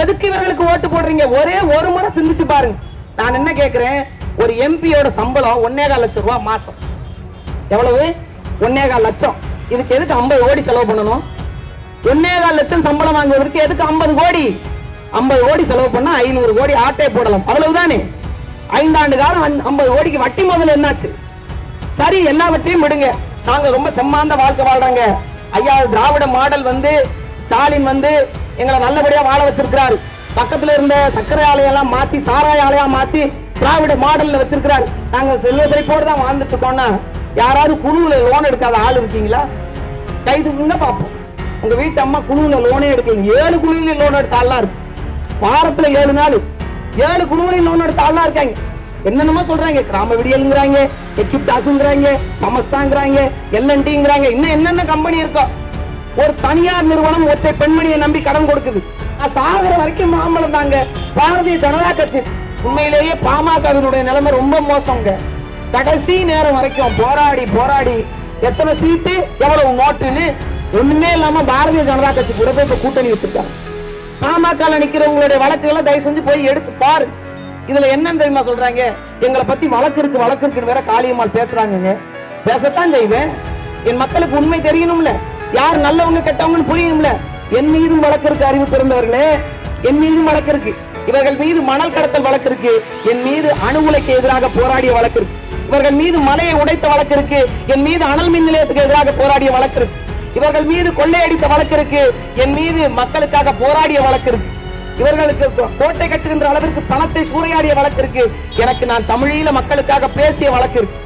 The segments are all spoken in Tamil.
எதுக்கு இவர்களுக்கு ஓட்டு போடுறீங்க? ஒரே ஒரு முறை சிந்திச்சு பாருங்க. நான் என்ன கேட்கிறேன் ஒரு எம்பியோட சம்பளம் ஒன்னே கால் லட்சம் ரூபாய் மாசம். எவ்வளவு? ஒன்னே கால் லட்சம். இதுக்கு எதுக்கு ஐம்பது கோடி செலவு பண்ணணும்? ஒன்னே கால் லட்சம் சம்பளம் வாங்குவதற்கு எதுக்கு ஐம்பது கோடி? ஐம்பது கோடி செலவு பண்ணா ஐநூறு கோடி ஆட்டே போடலாம். அவ்வளவுதானே? ஐந்தாண்டு காலம் ஐம்பது கோடிக்கு வட்டி முதல்ல என்னாச்சு? சரி எல்லாவற்றையும் விடுங்க. நாங்க ரொம்ப செம்மாந்த வாழ்க்கை வாழ்றாங்க. ஐயா திராவிட மாடல் வந்து ஸ்டாலின் வந்து எங்களை நல்லபடியா வாழ வச்சிருக்கிறாரு. பக்கத்துல இருந்த சர்க்கரை ஆலையெல்லாம் மாத்தி சாராய ஆலையா மாத்தி திராவிட மாடல்ல வச்சிருக்கிறாரு. நாங்க செல்வ செழிப்போடு தான் வாழ்ந்துட்டு இருக்கோம்னா யாராவது குழுவுல லோன் எடுக்காத ஆள் இருக்கீங்களா? கை தூக்குங்க பார்ப்போம். உங்க வீட்டு அம்மா குழுவுல லோனே எடுக்கல ஏழு குழுவில லோன் எடுத்த ஆள்லாம் இருக்கு. வாரத்துல ஏழு நாள். ஏழு குழுவிலையும் லோன் எடுத்த ஆள்லாம் இருக்காங்க. என்னென்னமோ சொல்றாங்க. கிராம விடியல்ங்கிறாங்க எக்யூப்டாஸ்ங்கிறாங்க சமஸ்தாங்கிறாங்க எல்என்டிங்கிறாங்க இன்னும் என்னென்ன கம்பெனி இருக்கோ ஒரு தனியார் நிறுவனம் ஒற்றை பெண்மணியை நம்பி கடன் கொடுக்குது. நான் வரைக்கும் மாம்பழம் தாங்க. பாரதிய ஜனதா கட்சி. உண்மையிலேயே பாமகவினுடைய நிலைமை ரொம்ப மோசங்க. கடைசி நேரம் வரைக்கும் போராடி போராடி எத்தனை சீட்டு எவ்வளவு நோட்டுன்னு ஒண்ணுமே இல்லாம பாரதிய ஜனதா கட்சி கூட போய் கூட்டணி வச்சிருக்காங்க. பாமக நிக்கிறவங்களுடைய வழக்குகளை தயவு செஞ்சு போய் எடுத்து பாரு. இதுல என்ன தெரியுமா சொல்றாங்க? எங்களை பத்தி வழக்கு இருக்கு வழக்கு இருக்குன்னு வேற காளியம்மாள் பேசுறாங்க பேசத்தான் செய்வேன். என் மக்களுக்கு உண்மை தெரியணும்ல. யார் நல்லவங்க கெட்டவங்கன்னு புரியணும்ல? என் மீதும் வழக்கு இருக்கு அறிவு சிறந்தவர்களே. என் மீதும் வழக்கு இருக்கு. இவர்கள் மீது மணல் கடத்தல் வழக்கு இருக்கு. என் மீது அணு உலைக்கு எதிராக போராடிய வழக்கு இருக்கு. இவர்கள் மீது மலையை உடைத்த வழக்கு இருக்கு. என் மீது அனல் மின் நிலையத்துக்கு எதிராக போராடிய வழக்கு இருக்கு. இவர்கள் மீது கொள்ளையடித்த வழக்கு இருக்கு. என் மீது மக்களுக்காக போராடிய வழக்கு இருக்கு. இவர்களுக்கு கோட்டை கட்டுகின்ற அளவிற்கு பணத்தை சூறையாடிய வழக்கு இருக்கு. எனக்கு நான் தமிழீழ மக்களுக்காக பேசிய வழக்கு இருக்கு.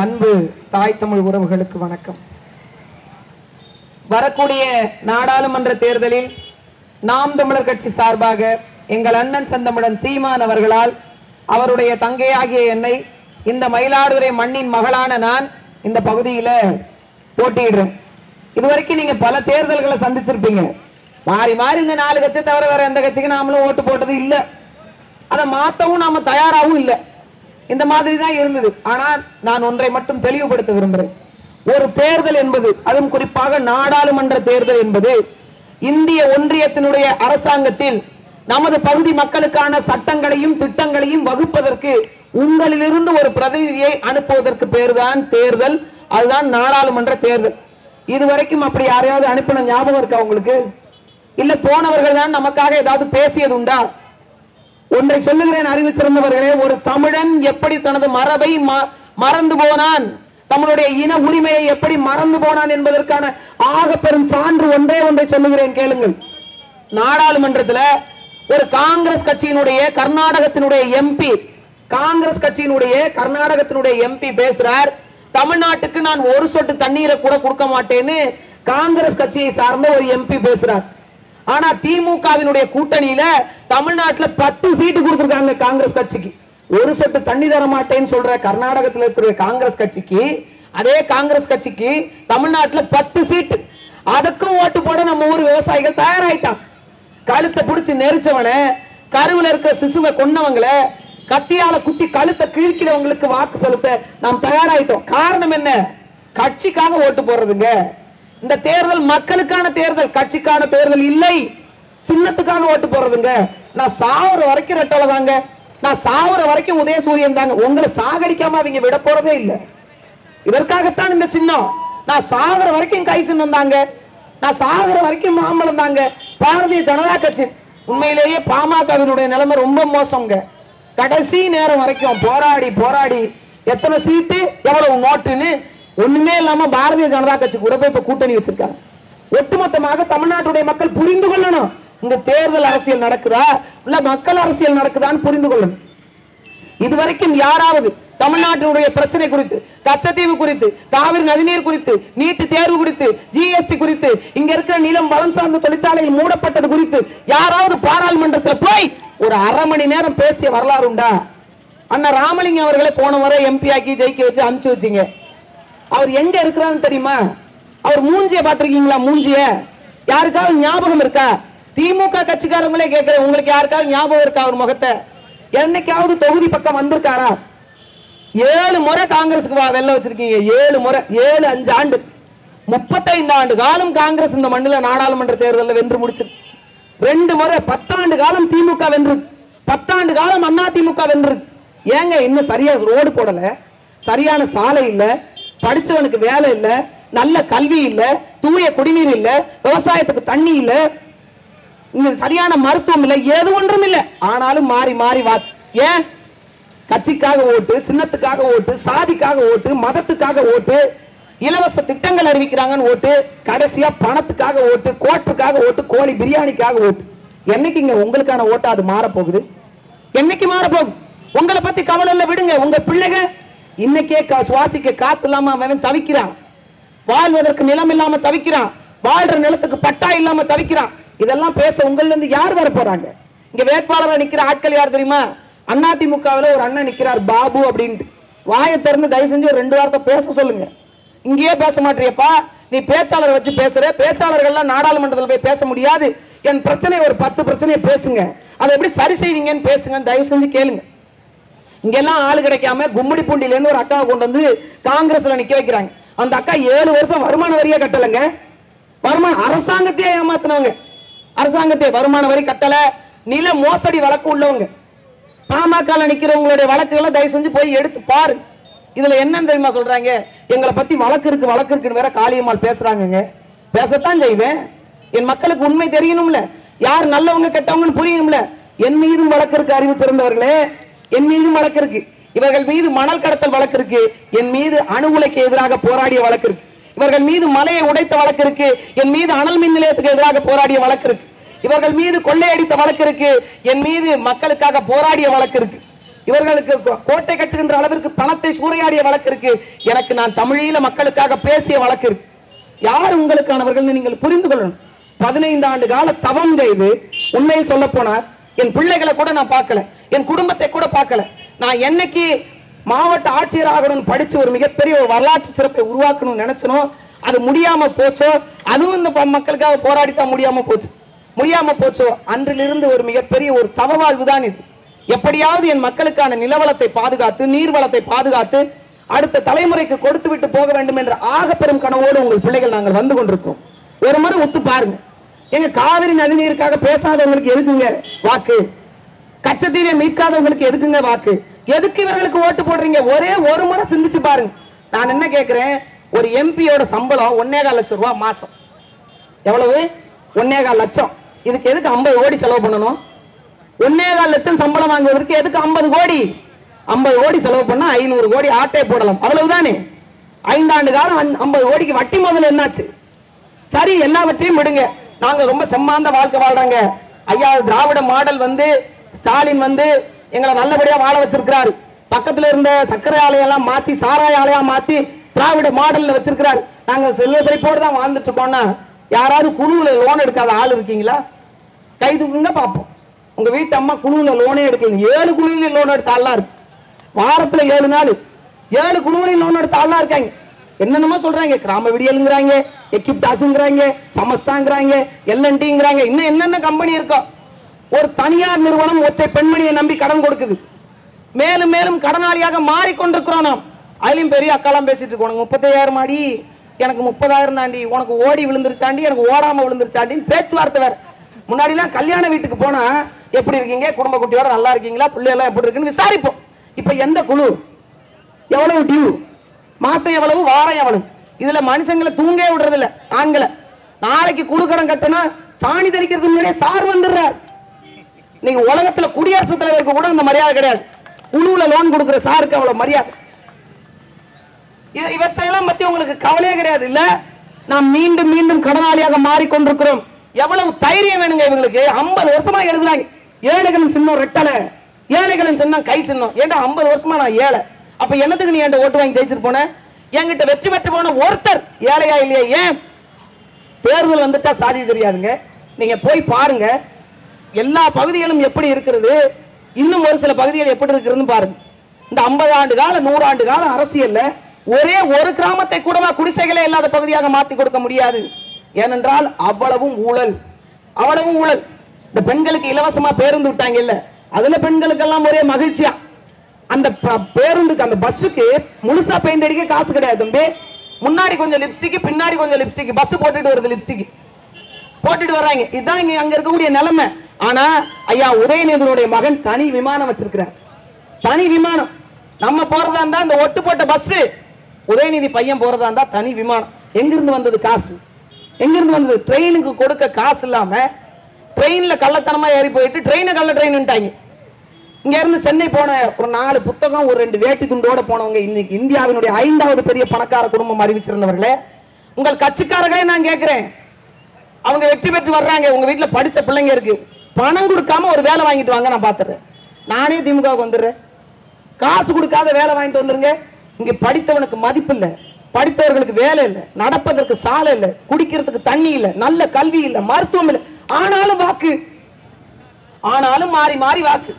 அன்பு தாய் தமிழ் உறவுகளுக்கு வணக்கம். வரக்கூடிய நாடாளுமன்ற தேர்தலில் நாம் தமிழர் கட்சி சார்பாக எங்கள் அண்ணன் சந்தமிழன் சீமான் அவர்களால் அவருடைய தங்கையாகிய என்னை இந்த மயிலாடுதுறை மண்ணின் மகளான நான் இந்த பகுதியில போட்டியிடுறேன். இதுவரைக்கும் நீங்க பல தேர்தல்களை சந்திச்சிருப்பீங்க. மாறி மாறி இந்த நாலு கட்சியை தவிர வேற எந்த கட்சிக்கு நாமளும் ஓட்டு போட்டது இல்ல. அதை மாத்தவும் நாம தயாராகவும் இல்லை. இந்த மாதிரி தான் இருந்தது. ஆனால் நான் ஒன்றை மட்டும் தெளிவுபடுத்த விரும்புகிறேன். ஒரு தேர்தல் என்பது அதுவும் குறிப்பாக நாடாளுமன்ற தேர்தல் என்பது இந்திய ஒன்றியத்தினுடைய அரசாங்கத்தில் நமது பகுதி மக்களுக்கான சட்டங்களையும் திட்டங்களையும் வகுப்பதற்கு உங்களிலிருந்து ஒரு பிரதிநிதியை அனுப்புவதற்கு பேருதான் தேர்தல் அதுதான் நாடாளுமன்ற தேர்தல். இதுவரைக்கும் அப்படி யாரையாவது அனுப்பின ஞாபகம் இருக்கா உங்களுக்கு? இல்ல போனவர்கள் தான் நமக்காக ஏதாவது பேசியது உண்டா? ஒன்றை சொல்லுகிறேன் அறிவு சிறந்தவர்களே ஒரு தமிழன் எப்படி தனது மரபை ம- மறந்து போனான்? தமிழுடைய இன உரிமையை எப்படி மறந்து போனான் என்பதற்கான ஆக பெரும் சான்று ஒன்றே ஒன்றை சொல்லுகிறேன் கேளுங்கள். நாடாளுமன்றத்துல ஒரு காங்கிரஸ் கட்சியினுடைய கர்நாடகத்தினுடைய எம்பி காங்கிரஸ் கட்சியினுடைய கர்நாடகத்தினுடைய எம்பி பேசுறார். தமிழ்நாட்டுக்கு நான் ஒரு சொட்டு தண்ணீரை கூட கொடுக்க மாட்டேன்னு காங்கிரஸ் கட்சியை சார்ந்த ஒரு எம்பி பேசுறார். ஆனா திமுகவினுடைய கூட்டணியில தமிழ்நாட்டில் பத்து சீட்டு கொடுத்துருக்காங்க காங்கிரஸ் கட்சிக்கு. ஒரு சொட்டு தண்ணி தர மாட்டேன்னு சொல்ற கர்நாடகத்தில் இருக்கிற காங்கிரஸ் கட்சிக்கு அதே காங்கிரஸ் கட்சிக்கு தமிழ்நாட்டில் பத்து சீட்டு. அதுக்கும் ஓட்டு போட நம்ம ஊர் விவசாயிகள் தயாராயிட்டான் கழுத்தை பிடிச்சி நெரிச்சவனை கருவில் இருக்கிற சிசுவை கொன்னவங்களை கத்தியால குத்தி கழுத்தை கிழிக்கிறவங்களுக்கு வாக்கு செலுத்த நாம் தயாராயிட்டோம். காரணம் என்ன? கட்சிக்காக ஓட்டு போடுறதுங்க. இந்த தேர்தல் மக்களுக்கான தேர்தல் கட்சிக்கான தேர்தல் இல்லை. சின்னத்துக்காக ஓட்டு போடுறதுங்க. நான் சாவுற வரைக்கும் ரெட்டலை தாங்க. நான் சாவுற வரைக்கும் உதயசூரியன் தாங்க. உங்களை சாகடிக்காம அவங்க விட போறதே இல்லை. இதற்காகத்தான் இந்த சின்னம். நான் சாகுற வரைக்கும் கை சின்னம் தாங்க. நான் சாகுற வரைக்கும் மாம்பழம் தாங்க. பாரதிய ஜனதா கட்சி உண்மையிலேயே பாமகவினுடைய நிலைமை ரொம்ப மோசங்க. கடைசி நேரம் வரைக்கும் போராடி போராடி எத்தனை சீட்டு எவ்வளவு நோட்டுன்னு ஒண்ணுமே இல்லாம பாரதிய ஜனதா கட்சி கூட போய் இப்ப கூட்டணி வச்சிருக்காங்க. ஒட்டுமொத்தமாக தமிழ்நாட்டுடைய மக்கள் புரிந்து கொள்ளணும். இங்க தேர்தல் அரசியல் நடக்குதா? இல்ல மக்கள் அரசியல் நடக்குதான்னு புரிந்து கொள்ளணும் இதுவரைக்கும் யாராவது தமிழ்நாட்டினுடைய பிரச்சனை குறித்து கச்சத்தீவு குறித்து காவிரி நதிநீர் குறித்து நீட்டு தேர்வு குறித்து ஜிஎஸ்டி குறித்து இங்க இருக்கிற நிலம் வளம் சார்ந்த தொழிற்சாலையில் மூடப்பட்டது குறித்து யாராவது பாராளுமன்றத்தில் போய் ஒரு அரை மணி நேரம் பேசிய வரலாறு உண்டா? அண்ணா ராமலிங்கம் அவர்களை போன முறை எம்பி ஆக்கி ஜெயிக்க வச்சு அனுப்பிச்சு வச்சீங்க. அவர் எங்க இருக்கிறான்னு தெரியுமா? அவர் மூஞ்சிய பாத்திருக்கீங்களா மூஞ்சிய? யாருக்காவது ஞாபகம் இருக்கா? திமுக கட்சிக்காரங்களே கேட்கிறேன். உங்களுக்கு யாருக்காவது ஞாபகம் இருக்கா அவர் முகத்தை? என்னைக்காவது தொகுதி பக்கம் வந்திருக்காரா? ஏழு முறை காங்கிரஸுக்கு வா- வெல்ல வச்சிருக்கீங்க. ஏழு முறை ஏழு அஞ்சு ஆண்டு. முப்பத்தைந்து ஆண்டு காலம் காங்கிரஸ் இந்த மண்ணில் நாடாளுமன்ற தேர்தலில் வென்று முடிச்சிருக்கு ரெண்டு முறை பத்தாண்டு காலம் திமுக வென்று. பத்தாண்டு காலம் அண்ணா திமுக வென்று. ஏங்க இன்னும் சரியா ரோடு போடல? சரியான சாலை இல்ல. படிச்சவனுக்கு வேலை இல்ல. நல்ல கல்வி இல்ல. தூய குடிநீர் இல்ல. விவசாயத்துக்கு தண்ணி இல்ல. சரியான மருத்துவம் இல்லை ஏது ஒன்றும் இல்லை. ஆனாலும் மாறி மாறி வா. ஏன்? கட்சிக்காக ஓட்டு சின்னத்துக்காக ஓட்டு சாதிக்காக ஓட்டு மதத்துக்காக ஓட்டு இலவச திட்டங்கள் அறிவிக்கிறாங்கன்னு ஓட்டு கடைசியா பணத்துக்காக ஓட்டு கோட்டுக்காக ஓட்டு கோழி பிரியாணிக்காக ஓட்டு. என்னைக்குங்க உங்களுக்கான ஓட்டா அது மாற போகுது என்னைக்கு மாற போகுது உங்களை பத்தி கவலை இல்ல விடுங்க. உங்க பிள்ளைங்க இன்னைக்கே கா- சுவாசிக்க காத்து இல்லாம அவன் தவிக்கிறான். வாழ்வதற்கு நிலம் இல்லாம தவிக்கிறான். வாழ்ற நிலத்துக்கு பட்டா இல்லாம தவிக்கிறான். இதெல்லாம் பேச உங்கள்ல இருந்து யார் வர போறாங்க இங்க வேட்பாளராக நிக்கிற ஆட்கள் யார் தெரியுமா? அதிமுகவில் ஒரு அண்ணன் நிற்கிறார் பாபு அப்படின்ட்டு. வாயை திறந்து தயவு செஞ்சு ஒரு ரெண்டு வார்த்தை பேச சொல்லுங்க. இங்கேயே பேச மாட்டியப்பா நீ பேச்சாளரை வச்சு பேசுற. பேச்சாளர்கள்லாம் நாடாளுமன்றத்தில் போய் பேச முடியாது. என் பிரச்சனை ஒரு பத்து பிரச்சனையை பேசுங்க. அதை எப்படி சரி செய்வீங்கன்னு பேசுங்க. தயவு செஞ்சு கேளுங்க. இங்கெல்லாம் ஆள் கிடைக்காம கும்மிடி பூண்டிலேருந்து ஒரு அக்காவை கொண்டு வந்து காங்கிரஸ்ல நிக்க வைக்கிறாங்க. அந்த அக்கா ஏழு வருஷம் வருமான வரியா கட்டலைங்க. வருமான அரசாங்கத்தையே ஏமாத்தினவங்க அரசாங்கத்தை வருமான வரி கட்டல நில மோசடி வழக்கு உள்ளவங்க. பாமக நிக்கிறவங்களுடைய வழக்குகளை தயவு செஞ்சு போய் எடுத்து பாரு. இதுல என்னன்னு தெரியுமா சொல்றாங்க? எங்களை பத்தி வழக்கு இருக்கு வழக்கு இருக்குன்னு வேற காளியம்மாள் பேசுறாங்கங்க. பேசத்தான் செய்வேன். என் மக்களுக்கு உண்மை தெரியணும்ல. யார் நல்லவங்க கெட்டவங்கன்னு புரியணும்ல. என் மீதும் வழக்கு இருக்கு அறிவு சிறந்தவர்களே. என் மீதும் வழக்கு இருக்கு. இவர்கள் மீது மணல் கடத்தல் வழக்கு இருக்கு. என் மீது அணு உலைக்கு எதிராக போராடிய வழக்கு இருக்கு. இவர்கள் மீது மலையை உடைத்த வழக்கு இருக்கு. என் மீது அனல் மின் நிலையத்துக்கு எதிராக போராடிய வழக்கு இருக்கு. இவர்கள் மீது கொள்ளையடித்த வழக்கு இருக்கு. என் மீது மக்களுக்காக போராடிய வழக்கு இருக்கு. இவர்களுக்கு கோட்டை கட்டுகின்ற அளவிற்கு பணத்தை சூறையாடிய வழக்கு இருக்கு. எனக்கு நான் தமிழீழ மக்களுக்காக பேசிய வழக்கு இருக்கு. யார் உங்களுக்கானவர்கள் நீங்கள் புரிந்து கொள்ளணும். பதினைந்து ஆண்டு கால தவம் செய்து உண்மையில் சொல்ல போனார். என் பிள்ளைகளை கூட நான் பார்க்கல. என் குடும்பத்தை கூட பார்க்கல. நான் என்னைக்கு மாவட்ட ஆட்சியர் ஆகணும்னு படிச்சு ஒரு மிகப்பெரிய ஒரு வரலாற்று சிறப்பை உருவாக்கணும்னு நினைச்சனோ அது முடியாம போச்சோ அதுவும் இந்த மக்களுக்காக போராடித்தான் முடியாம போச்சு. முடியாம போச்சோ அன்றிலிருந்து ஒரு மிகப்பெரிய ஒரு தவவாழ்வு தான் இது. எப்படியாவது என் மக்களுக்கான நிலவளத்தை பாதுகாத்து நீர்வளத்தை பாதுகாத்து அடுத்த தலைமுறைக்கு கொடுத்து விட்டு போக வேண்டும் என்ற ஆக பெரும் கனவோடு உங்கள் பிள்ளைகள் நாங்கள் வந்து கொண்டிருக்கோம். ஒரு முறை ஒத்து பாருங்க. எங்க காவிரி நதிநீருக்காக பேசாதவங்களுக்கு எதுக்குங்க வாக்கு? கச்சத்தீவை மீட்காதவங்களுக்கு எதுக்குங்க வாக்கு? எதுக்கு இவர்களுக்கு ஓட்டு போடுறீங்க? ஒரே ஒரு முறை சிந்திச்சு பாருங்க. நான் என்ன கேட்குறேன் ஒரு எம்பியோட சம்பளம் ஒன்னேகால் லட்சம் ரூபா மாசம். எவ்வளவு? ஒன்னேகால் லட்சம். இதுக்கு எதுக்கு ஐம்பது கோடி செலவு பண்ணணும்? ஒன்னேகால் லட்சம் சம்பளம் வாங்குவதற்கு எதுக்கு ஐம்பது கோடி? ஐம்பது கோடி செலவு பண்ணா ஐநூறு கோடி ஆட்டே போடலாம். அவ்வளவுதானே? ஐந்தாண்டு காலம் ஐம்பது கோடிக்கு வட்டி முதல்ல என்னாச்சு? சரி எல்லாவற்றையும் விடுங்க. நாங்க ரொம்ப செம்மாந்த வாழ்க்கை வாழ்றாங்க. ஐயா திராவிட மாடல் வந்து ஸ்டாலின் வந்து எங்களை நல்லபடியா வாழ வச்சிருக்கிறாரு. பக்கத்துல இருந்த சர்க்கரை ஆலையெல்லாம் மாத்தி சாராய ஆலையா மாத்தி திராவிட மாடல்ல வச்சிருக்கிறாரு. நாங்க செல்ல செழிப்போடு தான் வாழ்ந்துட்டு இருக்கோம்னா யாராவது குழுவுல லோன் எடுக்காத ஆள் இருக்கீங்களா? கை தூக்குங்க பார்ப்போம். உங்க வீட்டு அம்மா குழுவுல லோனே எடுக்கல. ஏழு குழுவில லோன் எடுத்த இருக்கு. வாரத்துல ஏழு நாள். ஏழு குழுவிலையும் லோன் எடுத்த ஆள்லாம் இருக்காங்க. என்னென்னமோ சொல்றாங்க. கிராம விடியலுங்கிறாங்க எக்கிப்டாஸுங்கிறாங்க சமஸ்தாங்கிறாங்க எல்என்டிங்கிறாங்க இன்னும் என்னென்ன கம்பெனி இருக்கோ ஒரு தனியார் நிறுவனம் ஒற்றை பெண்மணியை நம்பி கடன் கொடுக்குது. மேலும் மேலும் கடனாளியாக மாறிக்கொண்டிருக்கிறோம் நாம். அதுலயும் பெரிய அக்காலாம் பேசிட்டு இருக்கோம். உனக்கு முப்பத்தையாயிரம் அடி எனக்கு முப்பதாயிரம் தாண்டி உனக்கு ஓடி விழுந்துருச்சாண்டி எனக்கு ஓடாம விழுந்துருச்சாண்டின்னு பேச்சுவார்த்தை வேற. முன்னாடிலாம் கல்யாண வீட்டுக்கு போனா எப்படி இருக்கீங்க? குடும்ப குட்டியோட நல்லா இருக்கீங்களா? பிள்ளையெல்லாம் எப்படி இருக்குன்னு விசாரிப்போம். இப்ப எந்த குழு? எவ்வளவு டியூ மாசம் எவ்வளவு? வாரம் எவ்வளவு? இதுல மனுஷங்களை தூங்கே விடுறது ஆண்களை. நாளைக்கு குழு கடன் கட்டணும் சாணி தெளிக்கிறதுக்கு முன்னாடியே சார் வந்துடுறார். நீங்க உலகத்துல குடியரசுத் தலைவருக்கு கூட அந்த மரியாதை கிடையாது. குழுவுல லோன் கொடுக்குற சாருக்கு அவ்வளவு மரியாதை. இவற்றையெல்லாம் பத்தி உங்களுக்கு கவலையே கிடையாது. இல்ல நாம் மீண்டும் மீண்டும் கடனாளியாக மாறிக்கொண்டிருக்கிறோம். எவ்வளவு தைரியம் வேணுங்க இவங்களுக்கு. 50 வருஷமா எழுதுறாங்க. ஏழைகளின் சின்னம் ரெட்டலை. ஏழைகளின் சின்னம் கை சின்னம். ஏன்டா 50 வருஷமா நான் ஏழை? அப்ப என்னத்துக்கு நீ என்கிட்ட ஓட்டு வாங்கி ஜெயிச்சிட்டு போன? என்கிட்ட வெற்றி பெற்று போன ஒருத்தர் ஏழையா இல்லையா? ஏன்? தேர்தல் வந்துட்டா சாதி தெரியாதுங்க. நீங்க போய் பாருங்க. எல்லா பகுதிகளும் எப்படி இருக்கிறது? இன்னும் ஒரு சில பகுதிகள் எப்படி இருக்குதுன்னு பாருங்க. இந்த 50 ஆண்டு கால நூறாண்டு கால அரசியல்ல ஒரே ஒரு கிராமத்தை கூடவா குடிசைகளே இல்லாத பகுதியாக மாத்தி கொடுக்க முடியாது. ஏனென்றால் அவ்வளவும் ஊழல். அவ்வளவும் ஊழல். இந்த பெண்களுக்கு இலவசமா பேருந்து விட்டாங்க இல்ல. அதுல பெண்களுக்கெல்லாம் ஒரே மகிழ்ச்சியா? அந்த ப- பேருந்துக்கு அந்த பஸ்ஸுக்கு முழுசா பெயிண்ட் அடிக்க காசு கிடையாது தம்பி. முன்னாடி கொஞ்சம் லிப்ஸ்டிக் பின்னாடி கொஞ்சம் லிப்ஸ்டிக் பஸ் போட்டுட்டு வருது லிப்ஸ்டிக் போட்டுட்டு வர்றாங்க. இதுதான் இங்க அங்க இருக்கக்கூடிய நிலைமை. ஆனா ஐயா உதயநிதியினுடைய மகன் தனி விமானம் வச்சிருக்கிறார். தனி விமானம். நம்ம போறதா இருந்தா இந்த ஒட்டு போட்ட பஸ் உதயநிதி பையன் போறதா இருந்தா தனி விமானம். எங்கிருந்து வந்தது காசு? எங்கிருந்து வந்தது? ட்ரெயினுக்கு கொடுக்க காசு இல்லாம ட்ரெயின்ல கள்ளத்தனமா ஏறி போயிட்டு ட்ரெயினை கள்ள ட்ரெயின்ட்டாங்க இங்க இருந்து சென்னை போன ஒரு நாலு புத்தகம் ஒரு ரெண்டு வேட்டி துண்டோட போனவங்க இன்னைக்கு இந்தியாவினுடைய ஐந்தாவது பெரிய பணக்கார குடும்பம் அறிவிச்சிருந்தவர்களே உங்கள் கட்சிக்காரர்களே நான் கேட்கிறேன் அவங்க வெற்றி பெற்று வர்றாங்க. உங்க வீட்டுல படிச்ச பிள்ளைங்க இருக்கு. பணம் கொடுக்காம ஒரு வேலை வாங்கிட்டு வாங்க நான் பார்த்துறேன் நானே திமுகவுக்கு வந்துடுறேன். காசு கொடுக்காத வேலை வாங்கிட்டு வந்துருங்க. இங்க படித்தவனுக்கு மதிப்பு இல்ல. படித்தவர்களுக்கு வேலை இல்ல. நடப்பதற்கு சாலை இல்ல. குடிக்கிறதுக்கு தண்ணி இல்ல. நல்ல கல்வி இல்ல. மருத்துவம் இல்ல. ஆனாலும் வாக்கு. ஆனாலும் மாறி மாறி வாக்கு.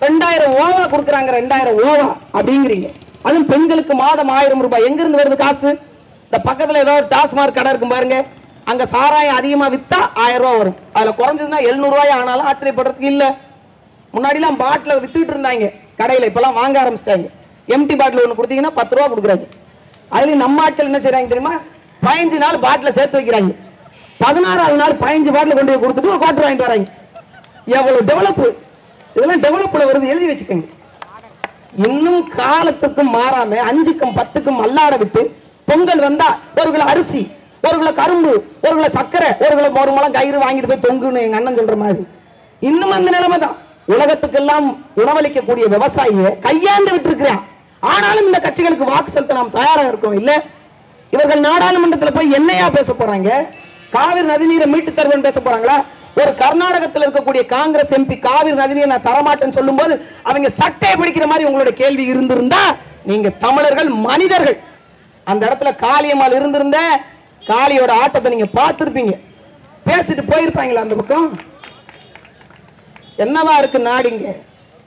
ரெண்டாயிரம் ஓவா கொடுக்குறாங்க ரெண்டாயிரம் ஓவா அப்படிங்கிறீங்க. அதுவும் பெண்களுக்கு மாதம் ஆயிரம் ரூபாய். எங்க இருந்து வருது காசு? இந்த பக்கத்துல ஏதோ டாஸ்மார்க் கடை இருக்கும் பாருங்க. அங்க சாராயம் அதிகமா வித்தா ஆயிரம் ரூபா வரும். அதுல குறைஞ்சதுன்னா எழுநூறுவாய் ஆனாலும் ஆச்சரியப்படுறதுக்கு இல்ல. முன்னாடிலாம் பாட்டில் வித்துக்கிட்டு இருந்தாங்க. கடையில இப்பெல்லாம் வாங்க ஆரம்பிச்சிட்டாங்க. எம்டி பாட்டில் ஒன்று கொடுத்தீங்கன்னா பத்து ரூபா கொடுக்குறாங்க. அதுலயும் நம்ம ஆட்கள் என்ன செய்றாங்க தெரியுமா? பதினஞ்சு நாள் பாட்டில் சேர்த்து வைக்கிறாங்க. பதினாறாவது நாள் பதினஞ்சு பாட்டில் கொண்டு போய் கொடுத்துட்டு ஒரு குவார்டர் வாங்கிட்டு வராங்க. எவ்வளவு டெவலப் இதெல்லாம் டெவலப்ல வருது. எழுதி வச்சுக்கோங்க. இன்னும் காலத்துக்கும் மாறாம அஞ்சுக்கும் பத்துக்கும் அல்லாட விட்டு பொங்கல் வந்தா ஒரு கிலோ அரிசி ஒரு கிலோ கரும்பு ஒரு கிலோ சர்க்கரை ஒரு கிலோ ஒரு முளம் கயிறு வாங்கிட்டு போய் தொங்குன்னு எங்க அண்ணன் சொல்ற மாதிரி. இன்னும் அந்த நிலைமை தான். உலகத்துக்கெல்லாம் உணவளிக்கக்கூடிய விவசாயியை கையாண்டு விட்டு இருக்கிறான் ஆனாலும் இந்த கட்சிகளுக்கு வாக்கு செலுத்த நாம் தயாராக இருக்கோம் இல்ல? இவர்கள் நாடாளுமன்றத்தில் போய் என்னையா பேச போறாங்க? காவிரி நதிநீரை மீட்டு தருவேன் பேச போறாங்களா? ஒரு கர்நாடகத்தில் இருக்கக்கூடிய காங்கிரஸ் எம்பி காவிரி நதிநீரை நான் தரமாட்டேன்னு சொல்லும்போது அவங்க சட்டையை பிடிக்கிற மாதிரி உங்களுடைய கேள்வி இருந்திருந்தா நீங்க தமிழர்கள் மனிதர்கள். அந்த இடத்துல காளியம்மாள் இருந்திருந்த காளியோட ஆட்டத்தை நீங்க பார்த்துருப்பீங்க. பேசிட்டு போயிருப்பாங்களா அந்த பக்கம்? என்னவா இருக்கு நாடுங்க?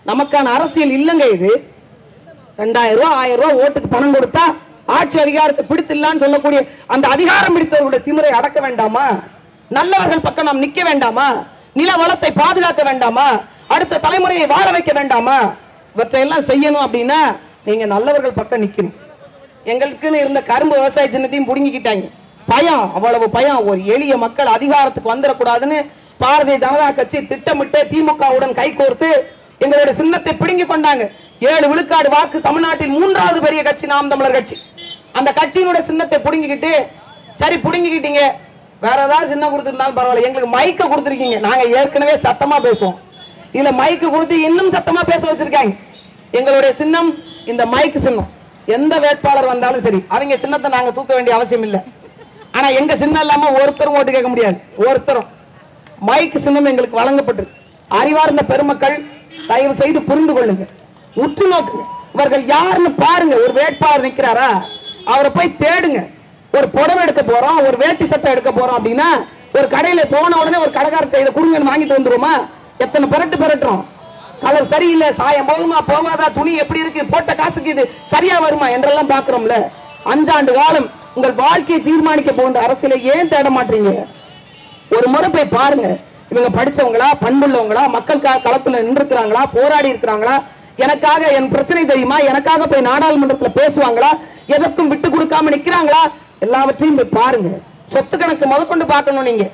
நமக்கான அரசியல் இல்லைங்க இது. ரெண்டாயிரம் ரூபா ஆயிரம் ரூபாய் ஓட்டுக்கு பணம் கொடுத்தா ஆட்சி அதிகாரத்தை பிடித்தில்லான்னு சொல்லக்கூடிய அந்த அதிகாரம் பிடித்தவர்களுடைய திமுறை அடக்க வேண்டாமா? நல்லவர்கள் பக்கம் நாம் நிக்க வேண்டாமா? நில வளத்தை பாதுகாக்க வேண்டாமா? அடுத்த தலைமுறையை வாழ வைக்க வேண்டாமா? இவற்றையெல்லாம் செய்யணும் அப்படின்னா நீங்க நல்லவர்கள் பக்கம் நிக்கணும். எங்களுக்குன்னு இருந்த கரும்பு விவசாய சின்னத்தையும் புடுங்கிக்கிட்டாங்க. பயம் அவ்வளவு பயம். ஒரு எளிய மக்கள் அதிகாரத்துக்கு வந்துடக்கூடாதுன்னு பாரதிய ஜனதா கட்சி திட்டமிட்டு திமுகவுடன் கைகோர்த்து எங்களுடைய சின்னத்தை பிடுங்கி கொண்டாங்க. ஏழு விழுக்காடு வாக்கு தமிழ்நாட்டில் மூன்றாவது பெரிய கட்சி நாம் தமிழர் கட்சி. அந்த கட்சியினுடைய சின்னத்தை பிடுங்கிக்கிட்டு சரி பிடுங்கிக்கிட்டீங்க. வேற ஏதாவது சின்னம் கொடுத்துருந்தாலும் பரவாயில்ல. எங்களுக்கு மைக்க கொடுத்துருக்கீங்க. நாங்க ஏற்கனவே சத்தமா பேசுவோம். இதுல மைக்கு கொடுத்து இன்னும் சத்தமா பேச வச்சிருக்காங்க. எங்களுடைய சின்னம் இந்த மைக் சின்னம். எந்த வேட்பாளர் வந்தாலும் சரி அவங்க சின்னத்தை நாங்க தூக்க வேண்டிய அவசியம் இல்லை. ஆனா எங்க சின்னம் இல்லாம ஒருத்தரும் ஓட்டு கேட்க முடியாது. ஒருத்தரும். மைக்கு சின்னம் எங்களுக்கு வழங்கப்பட்டிருக்கு. அறிவார்ந்த பெருமக்கள் தயவு செய்து புரிந்து கொள்ளுங்க. உற்று நோக்குங்க. இவர்கள் யாருன்னு பாருங்க. ஒரு வேட்பாளர் நிற்கிறாரா அவரை போய் தேடுங்க. ஒரு புடவை எடுக்க போறோம் ஒரு வேட்டி சட்டை எடுக்க போறோம் அப்படின்னா ஒரு கடையில போன உடனே ஒரு கடைக்காரத்தை இதை கொடுங்கன்னு வாங்கிட்டு வந்துருமா எத்தனை புரட்டு புரட்டுறோம். கலர் சரியில்லை சாயம் போகுமா போகாதா துணி எப்படி இருக்கு போட்ட காசுக்கு இது சரியா வருமா என்றெல்லாம் பாக்குறோம்ல அஞ்சாண்டு காலம் உங்கள் வாழ்க்கையை தீர்மானிக்க போன்ற அரசியலை ஏன் தேட மாட்டீங்க? ஒரு முறை போய் பாருங்க. இவங்க படிச்சவங்களா பண்புள்ளவங்களா மக்களுக்காக களத்துல நின்றுக்கிறாங்களா போராடி இருக்கிறாங்களா? எனக்காக என் பிரச்சனை தெரியுமா? எனக்காக போய் நாடாளுமன்றத்துல பேசுவாங்களா? எதற்கும் விட்டு கொடுக்காம நிக்கிறாங்களா? எல்லாவற்றையும் போய் பாருங்க. சொத்து கணக்கு முதற்கொண்டு பார்க்கணும் நீங்க.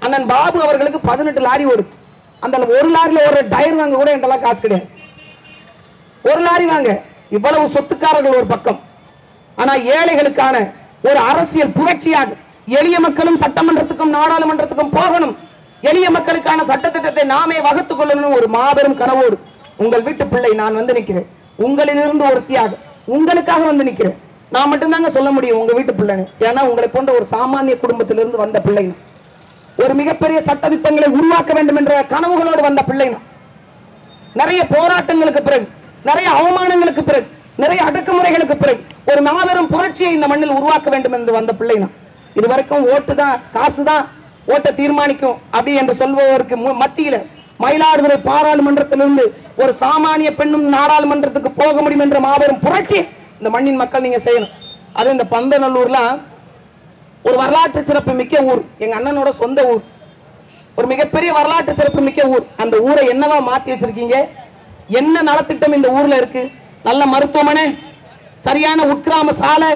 அண்ணன் பாபு அவர்களுக்கு பதினெட்டு லாரி ஓடுது அந்த ஒரு லாரில ஒரு டயர் வாங்க கூட என்கிட்ட காசு கிடையாது. ஒரு லாரி வாங்க. இவ்வளவு சொத்துக்காரர்கள் ஒரு பக்கம். ஆனா ஏழைகளுக்கான ஒரு அரசியல் புரட்சியாக எளிய மக்களும் சட்டமன்றத்துக்கும் நாடாளுமன்றத்துக்கும் போகணும். எளிய மக்களுக்கான சட்டத்திட்டத்தை நாமே வகுத்துக் கொள்ளணும் ஒரு மாபெரும் கனவோடு உங்கள் வீட்டு பிள்ளை நான் வந்து நிற்கிறேன். உங்களிலிருந்து ஒருத்தியாக உங்களுக்காக வந்து நிற்கிறேன். நான் மட்டும்தாங்க சொல்ல முடியும் உங்க வீட்டு பிள்ளைன்னு. ஏன்னா உங்களை போன்ற ஒரு சாமானிய குடும்பத்திலிருந்து வந்த பிள்ளைங்க. ஒரு மிகப்பெரிய சட்டத்திட்டங்களை உருவாக்க வேண்டும் என்ற கனவுகளோடு வந்த பிள்ளைங்க. நிறைய போராட்டங்களுக்கு பிறகு நிறைய அவமானங்களுக்கு பிறகு நிறைய அடக்குமுறைகளுக்கு பிறகு ஒரு மாபெரும் புரட்சியை இந்த மண்ணில் உருவாக்க வேண்டும் என்று வந்த பிள்ளை நான். இது வரைக்கும் ஓட்டு தான் காசு தான் ஓட்டை தீர்மானிக்கும் அப்படி என்று சொல்பவருக்கு மு- மத்தியில மயிலாடுதுறை பாராளுமன்றத்திலிருந்து ஒரு சாமானிய பெண்ணும் நாடாளுமன்றத்துக்கு போக முடியும் என்ற மாபெரும் புரட்சி இந்த மண்ணின் மக்கள் நீங்க செய்யணும். அது இந்த பந்தநல்லூர்லாம் ஒரு வரலாற்று சிறப்பு மிக்க ஊர். எங்க அண்ணனோட சொந்த ஊர். ஒரு மிகப்பெரிய வரலாற்று சிறப்பு மிக்க ஊர். அந்த ஊரை என்னவா மாத்தி வச்சிருக்கீங்க? என்ன நலத்திட்டம் இந்த ஊர்ல இருக்கு? நல்ல மருத்துவமனை சரியான உட்கிராம சாலை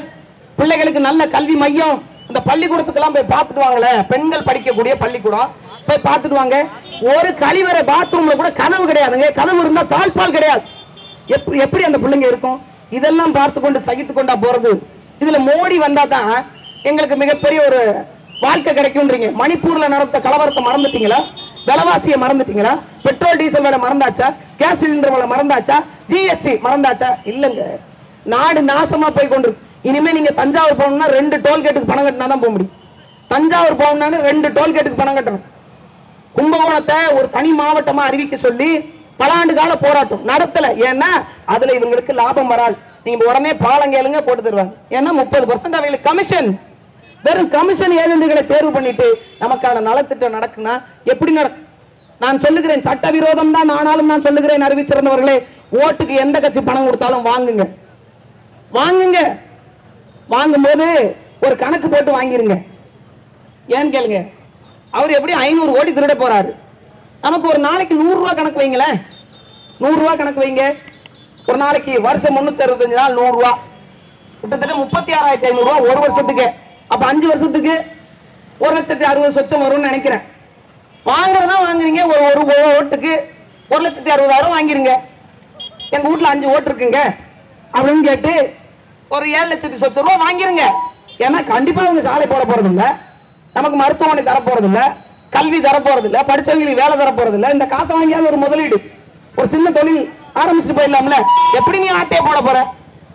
பிள்ளைகளுக்கு நல்ல கல்வி மையம் இந்த பள்ளிக்கூடத்துக்கெல்லாம் போய் பார்த்துட்டு வாங்களேன் பெண்கள் படிக்கக்கூடிய பள்ளிக்கூடம். போய் பார்த்துட்டு வாங்க. ஒரு கழிவறை பாத்ரூம்ல கூட கனவு கிடையாதுங்க. கனவு இருந்தா தாழ்பால் கிடையாது. எப்படி எப்படி அந்த பிள்ளைங்க இருக்கும்? இதெல்லாம் பார்த்து கொண்டு சகித்து கொண்டா போறது. இதுல மோடி வந்தா தான் எங்களுக்கு மிகப்பெரிய ஒரு வாழ்க்கை கிடைக்கும்ன்றீங்க. மணிப்பூர்ல நடந்த கலவரத்தை மறந்துட்டீங்களா? விலைவாசியை மறந்துட்டீங்களா? பெட்ரோல் டீசல் விலை மறந்தாச்சா? கேஸ் சிலிண்டர் விலை மறந்தாச்சா? ஜிஎஸ்டி மறந்தாச்சா? இல்லைங்க. நாடு நாசமா போய் கொண்டு இனிமே நீங்க தஞ்சாவூர் போகணும்னா ரெண்டு டோல்கேட்டுக்கு பணம் கட்டினா தான் போக முடியும். தஞ்சாவூர் போகணும்னா ரெண்டு டோல்கேட்டுக்கு பணம் கட்டணும். கும்பகோணத்தை ஒரு தனி மாவட்டமா அறிவிக்க சொல்லி பல ஆண்டு கால போராட்டம் நடத்தல. ஏன்னா அதுல இவங்களுக்கு லாபம் வராது. நீங்க உடனே பாலம் கேளுங்க போட்டு தருவாங்க. ஏன்னா முப்பது பர்சன்ட் அவங்களுக்கு கமிஷன் வெறும் கமிஷன் ஏஜென்ட்டுகளை தேர்வு பண்ணிட்டு நமக்கான நலத்திட்டம் நடக்குன்னா எப்படி நடக்கும்? நான் சொல்லுகிறேன் சட்டவிரோதம் தான் ஆனாலும் நான் சொல்லுகிறேன் அறிவிச்சிருந்தவர்களே ஓட்டுக்கு எந்த கட்சி பணம் கொடுத்தாலும் வாங்குங்க. வாங்குங்க. வாங்கும்போது ஒரு கணக்கு போட்டு வாங்கிருங்க. ஏன்னு கேளுங்க. அவர் எப்படி ஐநூறு கோடி திருட போறாரு? நமக்கு ஒரு நாளைக்கு நூறுரூவா கணக்கு வைங்களேன். நூறுரூவா கணக்கு வைங்க. ஒரு நாளைக்கு வருஷம் முந்நூற்றி அறுபத்தஞ்சு நாள் நூறுரூவா கிட்டத்தட்ட முப்பத்தி ஆறாயிரத்தி ஐநூறுரூவா ஒரு வருஷத்துக்கு. அப்போ அஞ்சு வருஷத்துக்கு ஒரு லட்சத்தி அறுபது சொச்சம் வரும்னு நினைக்கிறேன். வாங்குறதா வாங்குறீங்க. ஒரு ஒரு ஓட்டுக்கு ஒரு லட்சத்தி அறுபதாயிரம் வாங்கிருங்க. எங்கள் வீட்ல அஞ்சு ஓட்டு இருக்குங்க. அப்படின்னு கேட்டு ஒரு ஏழு லட்சத்தி சொச்ச ரூபா வாங்கிருங்க. ஏன்னா கண்டிப்பா அவங்க சாலை போட போறது இல்ல நமக்கு மருத்துவமனை தரப்போறது போறது இல்ல கல்வி தரப்போறது போறது இல்ல படிச்சவங்களுக்கு வேலை தர போறது இல்ல இந்த காசை வாங்கியாவது ஒரு முதலீடு. ஒரு சின்ன தொழில் ஆரம்பிச்சுட்டு போயிடலாம்ல. எப்படி நீ ஆட்டையை போட போற?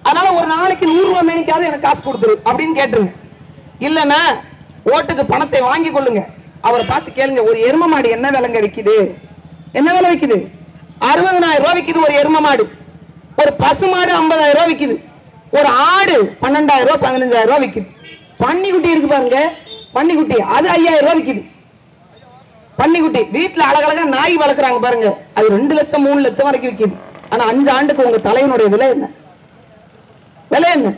அதனால ஒரு நாளைக்கு நூறு ரூபாய் மேனிக்காவது எனக்கு காசு கொடுத்துரு அப்படின்னு கேட்டுருங்க. இல்லைன்னா ஓட்டுக்கு பணத்தை வாங்கி கொள்ளுங்க. அவரை பார்த்து கேளுங்க ஒரு எரும மாடு என்ன விலைங்க விக்குது? என்ன விலை விக்குது? அறுபதனாயிரம் ரூபாய் விற்கிது ஒரு எரும மாடு. ஒரு பசு மாடு ஐம்பதாயிரம் ரூபாய் விக்குது. ஒரு ஆடு பன்னெண்டாயிரம் ரூபாய் பதினஞ்சாயிரம் ரூபாய் விற்குது பன்னிக்குட்டி இருக்கு பாருங்க. பன்னிக்குட்டி அது ஐயாயிரம் ரூபாய் விற்குது பன்னிக்குட்டி வீட்டுல அழகழகா நாய் வளர்க்குறாங்க பாருங்க. அது ரெண்டு லட்சம் மூணு லட்சம் வரைக்கும் விற்குது ஆனா அஞ்சு ஆண்டுக்கு உங்க தலைவனுடைய விலை என்ன? விலை என்ன?